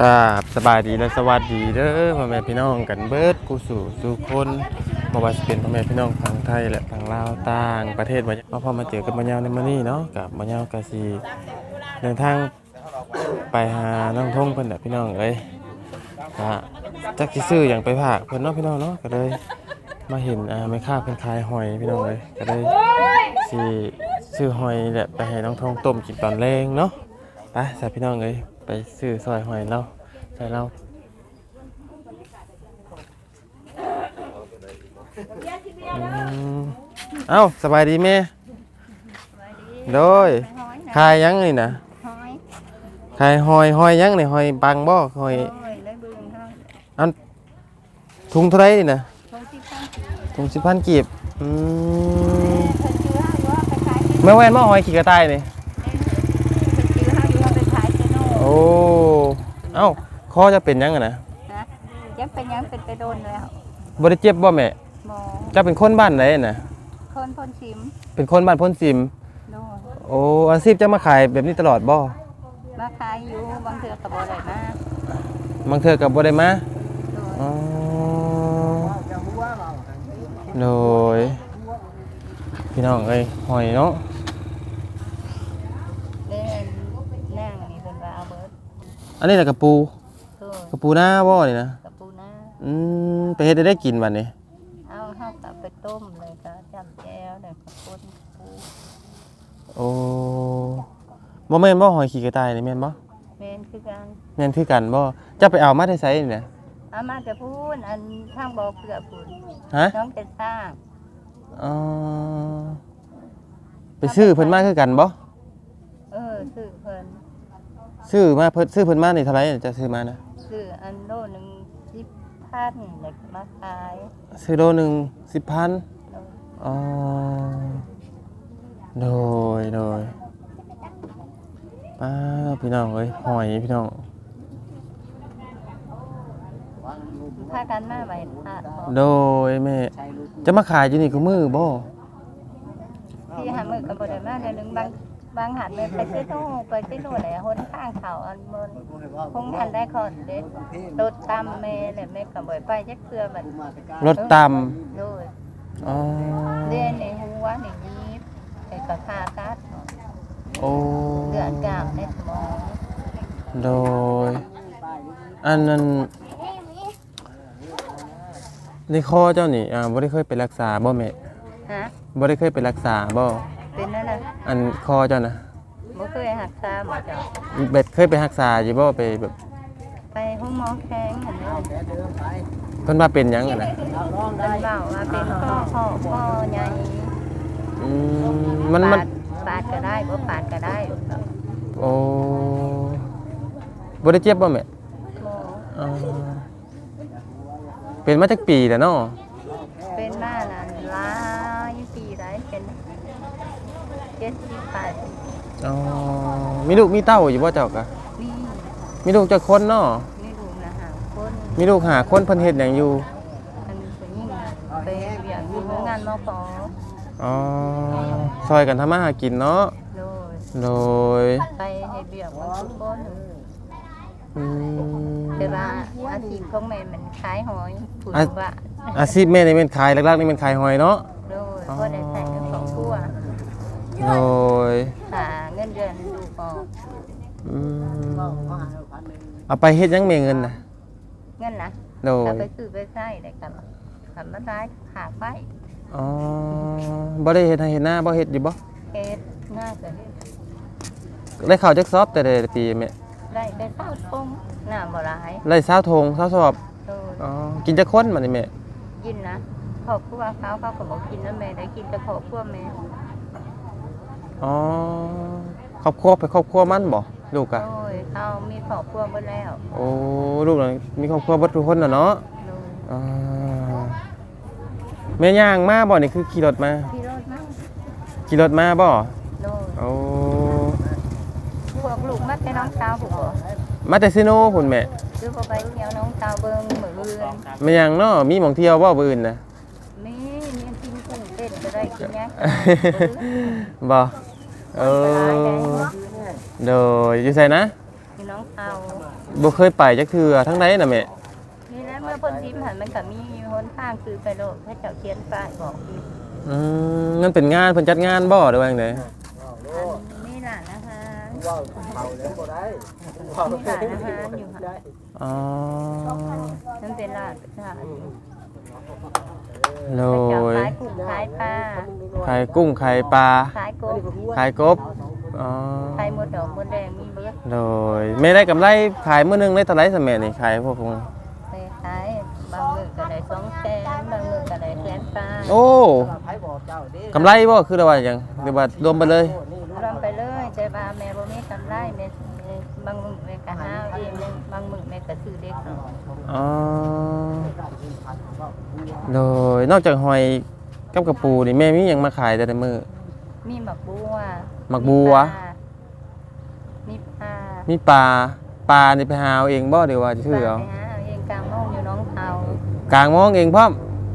กราบสบายดีและสวัสดีเด้อพ่อแม่พี่น้องกันเบิดกูสู่สู่คนบ่ว่าสิเป็นพ่อแม่พี่น้องทางไทยและทางลาวต่างประเทศว่มาพอมาเจอกับบ่ยาวในมื้อนี้เนาะกับบ่ยาวก็สิเดินทางไปหาน้องทงเพิ่นน่ะพี่น้องเอ้ยก็จักสิซื้อหยังไปฝากเพิ่นเนาะพี่น้องเนาะก็เลยมาเห็นอ่าแม่ค้าเพิ่นขายหอยพี่น้องเอ้ยก็เลยสิซื้อหอยแหละไปให้น้องทงต้มกินตอนแรงเนาะ ไปสายพี่น้องเอ้ยไปซื้อซอยหอยเราใส่เราอืมเอ้าสบายดีแม่โดยขายยังนี่นะหอยขายหอยหอยยังนี่หอยปังบ่หอยโอ้ยได้เบึงเท่าอันถุงเท่าไรนี่นะโทษที่ข้างถุงสิบพันกีบอืมเพิ่นชื่อห้าว่าไปขายที่แม่แว่นบ่หอยขี่กระต่ายนี่ เพิ่นชื่อห้าอยู่ว่าไปขายที่โน่ โอ้เอ้าคอจะเป็นยังอะนะนะยังเป็นยังเป็นไปโดนแล้วบ่ได้เจ็บบ่แม่หมอเจะเป็นคนบ้านไหนน่ะคนพ่นชิมเป็นคนบ้านพ้นซิมโน่นโอ้อาชีพจะมาขายแบบนี้ตลอดบ่มาขายอยู่บางเทื่อกับบ่ได้มาบางเทื่อกับบ่ได้มาโดนอ๋อโดยพี่น้องเอ้ยหอยเนาะ เล่นนั่งนี่เพิ่นว่าเอาเบิด อันนี้น่ะกระปูโดนกระปูหน้าบ่นี่นะกับปูนาอืมไปเฮ็ดได้ได้กินบัดนี้เอาเฮากลับไปต้มเลยก็จำแก้วแล้วก็ป่นปูโอ้บ่แม่นบ่หอยขี้กระต่ายนี่แม่นบ่แม่นคือกันแม่นคือกันบ่จะไปเอามาได้ไสนี่นะเอามาแต่พูนอันทางบ่อเกลือพูนฮะน้องจะสร้างอ๋อไปซื้อเพิ่นมาคือกันบ่เออซื้อเพิ่น ซื้อมาเพิ่นซื้อเพิ่นมานี่เท่าไหร่จะซื้อมานะซื้ออันโลหนึ่งสิบพันเด็กมาขายซื้อโลหนึง10,000โลอ๋อโดยโดยป้าพี่น้องเอ้ยหอยพี่น้องพากันมาไว้พาดโดยแม่จะมาขายอยู่นี่ก็มือบ่ที่หามือกับบไดมาเดี๋ยวหนึงบาง บางหันไปไปเจ้โน่ไปเจ้โน่ไหนหนข้างเขาอันบนคงทันได้คอนเด็ดรถตามแม่เลยแม่กับบ่อยไปจักเพื่อบัดรถตโดยำอ๋อเรียนในหัวในยีบไอ้กระคากัดโอ้เลือดกลางในสมองโดย อันนั้นในคอเจ้านี่อ่าบ่ได้เคยไปรักษาบ่แม่ฮะบ่ได้เคยไปรักษาบ่ เป็นนั่นน่ะอันคอเจ้านะบ่เคยหักษาบ่จ้ะเบ็ดเคยไปรักษาอยู่บ่ไปแบบไปห้องหมอแข้งอันนี้เพิ่นว่าเป็นหยังอะนะเป็นเบาว่าเป็นข้อข้อข้อใหญ่อืมมันมัน ปาดปาดก็ได้บ่ปาดก็ได้โอ้บ่ได้เจ็บบ่แม่หมออ๋อเป็นมาจักปีแล้วเนาะ เป็นมานั่นหลายปีหลายเป็น เจ็ดสิบแปดอ๋อมีลูกมีเต้าอยู่บ่เจ้ากะนี่มีลูกจักคนเนาะนี่ดูนะหาคนมีลูกหาคนเพิ่นเฮ็ดหยังอยู่อันผู้หญิงไปเวียนอยู่โรงงานมปออ๋อซอยกันทำมาหากินเนาะโดยโดยไปให้เบียกมันทุกคนอืมแต่ว่าอาชีพของแม่มันขายหอยผู้อะว่าอาชีพแม่นี่เป็นขายหลักๆนี่เป็นขายหอยเนาะโดยก็ได้ใส่ โดยหาเงินเดือนดูกออกอืมเอาไปเฮ็ดหยังแม่เงินน่ะเงินนะโดยเอาไปซื้อไปใช้ได้กันทำมาได้ขาดไปอ๋อบ่ได้เฮ็ดให้เฮ็ดหน้าบ่เฮ็ดอยู่บ่เฮ็ดน่าจะเฮ็ดได้ข้าวจักซอบแต่ละปีแม่ได้ได้ข้าวต้มน้ำบ่หลายได้ซาวทงซาวสอบโดยอ๋อกินจักคนบัดนี้แม่กินนะครอบครัวเขาเขาก็บอกกินนะแม่ได้กินแต่ครอบครัวแม่ อ๋อครอบครัวไปครอบครัวมันบ่ลูกอะโดยเขามีครอบครัวหมดแล้วโอ้ลูกน่ะมีครอบครัวเบิดทุกคนน่ะเนาะโดยอ่าแม่ย่างมาบ่นี่คือขี่รถมาพี่รถมั้งขี่รถมาบ่โดยโอ้พวกลูกมาแต่น้องสาวผมบ่มาแต่ซิโนพุ่นแม่คือบ่ไปเที่ยวน้องสาวเบิ่งมื้ออื่นแม่ย่างเนาะมีหม่องเที่ยวบ่มื้ออื่นน่ะมีมีกินกุ้งเต้นก็ได้กินหยังบ่ เอก็ได้อได้มื้ออื่นโดยอยู่ไสนะพี่น้องสาวบ่เคยไปจักเทื่อทั้งไหนน่ะแม่นี่แหละเมื่อเพิ่นทิมหันมันก็มีหนทางคือไปโลดพระเจ้าเขียนป้ายบอกอยู่อืมมันเป็นงานเพิ่นจัดงานบ่หรือว่าจังไดอันนี่ล่ะนะคะนี่ล่ะนะคะอยู่ค่ะอ๋อมันเป็นร้านค่ะ โดพระเจ้ายขายกุ้งขายปลาขายกุ้งขายปลาขายกบขายกบอ๋อขายหมดดอกหมดแดงมีเบิดโดยไม่ได้กำไรขายมื้อหนึงได้เท่าไหร่ซะแม่นี่ขายพวกของไปขายบางมื้อก็ได้สองแสนบางมื้อก็ได้แสนปลาโอ้กำไรบ่คือว่าหยังหรือว่ารวมไปเลยรวมไปเลยแต่ว่าแม่บ่มีกำไรแม่ บางมื้อแม่ก็หาเอาเองบางมื้อแม่ก็ซื้อเด็กเนาะอ๋อโดยนอกจากหอยกับกระปูนี่แม่มีหยังมาขายแต่ละมื้อ มีหมักบัวหมักบัว มีปลามีปลาปลานี่ไปหาเอาเองบ่หรือว่าชื่อเอาไปหาเอาเองกลางโมงอยู่หน้องเตากลางมองเองพร้อม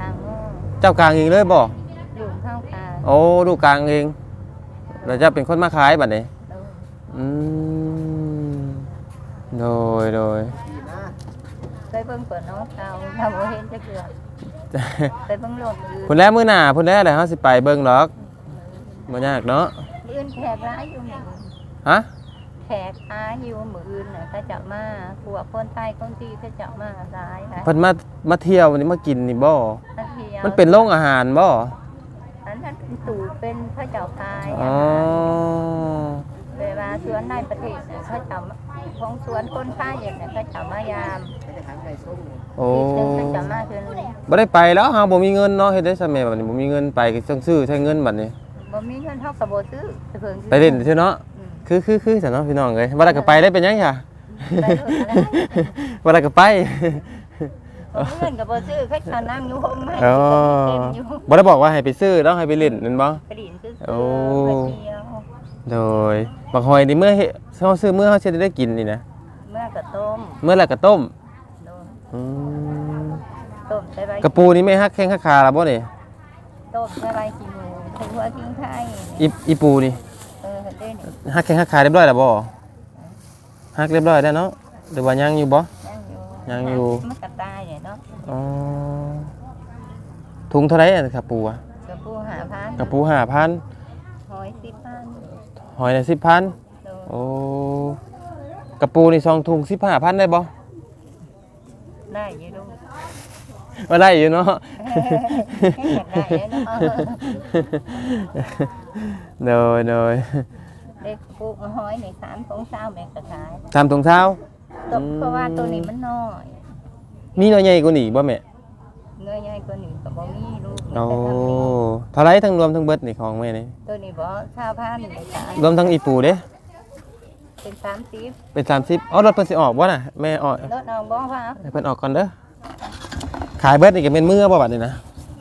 กลางโมงเจ้ากลางเองเลยบ่อยู่ข้างกลางโอ้ลูกกลางเองแล้วเจะเป็นคนมาขายบัดนี้ เออ อืม โดยโดยไปเบิ่งเปิดหน้องเตาทำบ่เห็นจักเทื่อไปเบิ่งโลดอื่นพุ่นแล้วมื้อหน้าพุ่นแล้วแหละเฮาสิไปเบิ่งดอกบ่ยากเนาะอื่นแขกร้ายอยู่หมู่ฮะแขกอาอยู่หมู่อื่นน่ะเขาจะมาพวกคนไทยคนที่เขาจะมาร้ายค่ะเพิ่นมามาเที่ยวนี่มากินนี่บ่ทันทีอามันเป็นโรงอาหารบ่อันนั้นเป็นตู่เป็นพระเจ้าคายอ๋อเวลาสวนในประเทศเนี่ยเขาจะมาของสวนคนไทยอย่างเนี่ยเขาจะมายามโอ้ซึ่งเขาจะมาคือนี้บ่ได้ไปแล้วเฮาบ่มีเงินเนาะเฮ็ดได้ซะแม่บัดนี้บ่มีเงินไปก็ต้องซื้อใช้เงินบัดนี้ บ่มีเงินเท่ากับบ่ซื้อไปเพิ่งซื้อไปเล่นซื่อเนาะอืมคือคือคือจ้ะเนาะพี่น้องเอ้ยบ่ได้ก็ไปได้เป็นหยังจ้ะไปโลดอะไรบ่ได้ก็ไปบ่มีเงินกับบ่ซื้อเขาจะนั่งอยู่ห้องไม้อ๋อเต็มอยู่บ่ได้บอกว่าให้ไปซื้อแล้วให้ไปเล่นนั่นบ่ไปดินซื้อโอ้ ไปเที่ยว โดยบักหอยนี่เมื่อเฮ็ดเฮาซื้อเมื่อเฮาสิได้กินนี่นะ เมื่อก็ต้มเมื่อแล้วก็ต้มโดนอืมต้มใส่ใบกระปูนี่ไม่ฮักแข้งฮักขาล่ะบ่นี่ต้มใส่ใบขี้หมูใส่หัวกิ้งไข่อีอีปูนี่เออเด้นี่ฮักแข้งฮักขาเรียบร้อยแล้วบ่ฮักเรียบร้อยแล้วเนาะหรือว่ายังอยู่บ่ ยังอยู่ยังอยู่ มันก็ตายเนี่ยเนาะอ๋อถุงเท่าไหร่อะกระปูอะกระปูหาพันกระปู5,000หอยสิบพัน หอยละ10,000โดนโอ้กระปูนี่สองถุง15,000ได้บ่ได้อยู่ลูกบ่ได้อยู่เนาะอยากได้เนาะโดยโดยเด็กปลูกหอยในสามของเช้าแม่ก็ขายตามถุงเท้าตกเพราะว่าตัวนี้มันน้อย มีหน่อยใหญ่กว่านี้อีกบ่แม่เงยใหญ่กว่านี้ก็บ่มีลูกโอ้แต่ทำนี่ เท่าไรทั้งรวมทั้งเบิดนี่ของแม่นี่ตัวนี้บ่ชาวพันธุ์ในขายรวมทั้งอีปูเด้ เป็นสามสิบเป็น30อ๋อรถเพิ่นสิออกบ่น่ะแม่ออกรถน้องบ่ว่าให้เพิ่นออกก่อนเด้อขายเบิดนี่ก็เป็นมือบ่บัดนี้นะ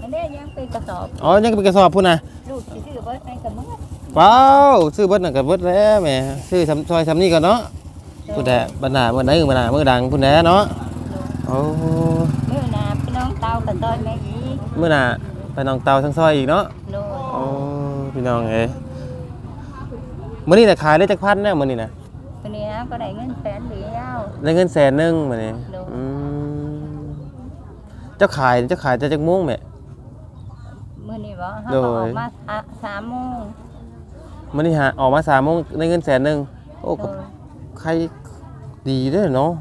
อันนี้ยังเป็นกระสอบ อ๋อยังเป็นกระสอบพุ่นน่ะลูกสิซื้อเบิดให้กับมึงว้าวซื้อเบิดน่ะก็เบิดแล้วแม่ซื้อทำซอยทำนี่ก่อนเนาะพุ่นแหละบัดหน้ามื้อไหนมื้อหน้ามื้อดังพุ่นแหละเนาะโอ้มื้อหน้าพี่น้องเตากับซอยแม่อีกมื้อหน้า ไปน้องเตาทั้งซอยอีกเนาะโดนโอ้พี่น้องเอ้ยมื้อนี้น่ะขายได้จักพันแน่มื้อนี้น่ะตัวนี้ก็ได้เงินแสนเดียวได้เงินแสนหนึงมื้อนี้โดนอืมเจ้าขายเจ้าขายจะจักโมงแม่ มื้อนี้บ่เฮาโดก็ยออกมาอะสามโมงมื้อนี้หาออกมา3โมงได้เงินแสนหนึงโอ้โดก็ยใครดีเด้อเนาะ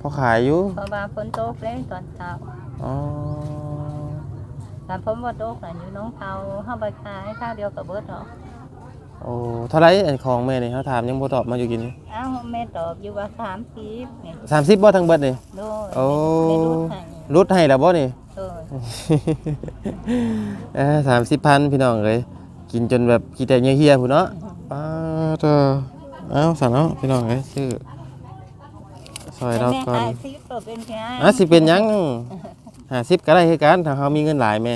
พอขายอยู่เพราะว่าฝนตกเลยตอนเช้าอ๋อ ตอนฝนบ่ตกน่ะอยู่น้องเตาเฮาไปขายข้าวเดียวกับเบิดเนาะโอ้เท่าไหร่อันของแม่นี่เฮาถามยังบ่ตอบมาอยู่กินนี่อ้าวแม่ตอบอยู่ว่า30นี่30บ่ทั้งเบิดนี่ โดยโอ้ แม่รูดให้ลดให้แล้วบ่นี่ โดยเออสามสิบพันพี่น้องเลยกินจนแบบกินแต่เฮียๆผู้เนาะป้าเธอเอาสั่นเนาะพี่น้องเลยชื่อซอยเราแม่ก่อนขายสิบตัวเป็นไง อะสิเป็นหยัง หาสิบก็ได้คือกันถ้าเขามีเงินหลายแม่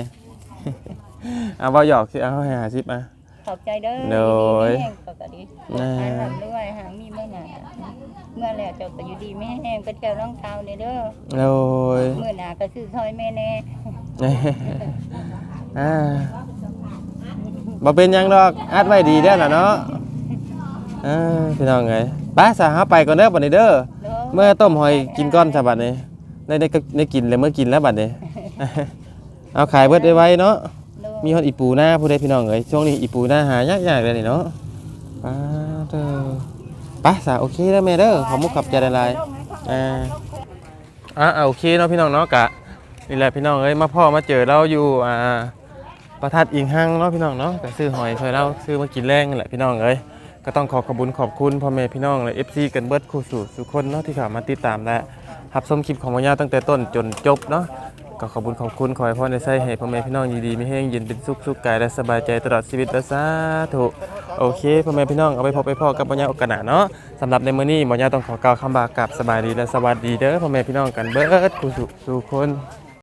เอาเบาหยอกสิเอาให้หาสิบอะขอบใจเด้อโดยดีๆแห้งปกติน่าหาทำด้วยหามีเมื่อหนาเมื่อแล้วเจ้าก็อยู่ดีไม่แห้งก็เที่ยวร่องเท้าเนี่ยเด้อโอ้ยเมื่อหนาก็ซื้อซอยแม่แน่อ่าบ่เป็นหยังดอกอัดไว้ดีได้อล่ะเนาะอ่าพี่น้องไงไปสาหาไปก่อนเด้อบัดนี้เด้อเมื่อต้มหอยกินก้อนซะบัดนี้ ได้ได้ก็ได้กินแล้วเมื่อกินแล้วบัดนี้ เอาขายเบิดไว้ๆเนาะมีฮอดอีปูหน้าผู้ใดพี่น้องเอ้ยช่วงนี้อีปูหน้าหายากๆเลยนี่เนาะไป้าเด้อไปสาโอเคแล้วแม่เด้อขอมุกขับใจละลาย อ่า อะอะโอเคเนาะพี่น้องเนาะกะนี่แหละพี่น้องเอ้ยมาพ่อมาเจอเราอยู่อ่าประทัดอิงหังเนาะพี่น้องเนาะก็ซื้อหอยช่วยเราซื้อมากินแรงนี่แหละพี่น้องเอ้ยก็ต้องขอขอบคุญขอบคุณพ่อแม่พี่น้องและ FC กันเบิดคู่สู่สุกคนเนาะที่เข้ามาติดตามและ รับชมคลิปของมายาตั้งแต่ต้นจนจบเนาะก็ขอบคุณขอบคุณขอให้พ่อในใส่ให้พ่อแม่พี่น้องดีไม่แห้งเย็นเป็นสุขสุขกายและสบายใจตลอดชีวิตและสาธุโอเคพ่อแม่พี่น้องเอาไปพบไปพ่อกับปัญญาโอกาสหนาเนาะสำหรับในมื้อนี้พ่อญาต้องขอกล่าวคำบากับสบายดีและสวัสดีเด้อพ่อแม่พี่น้องกันเบิดคุณสุขคน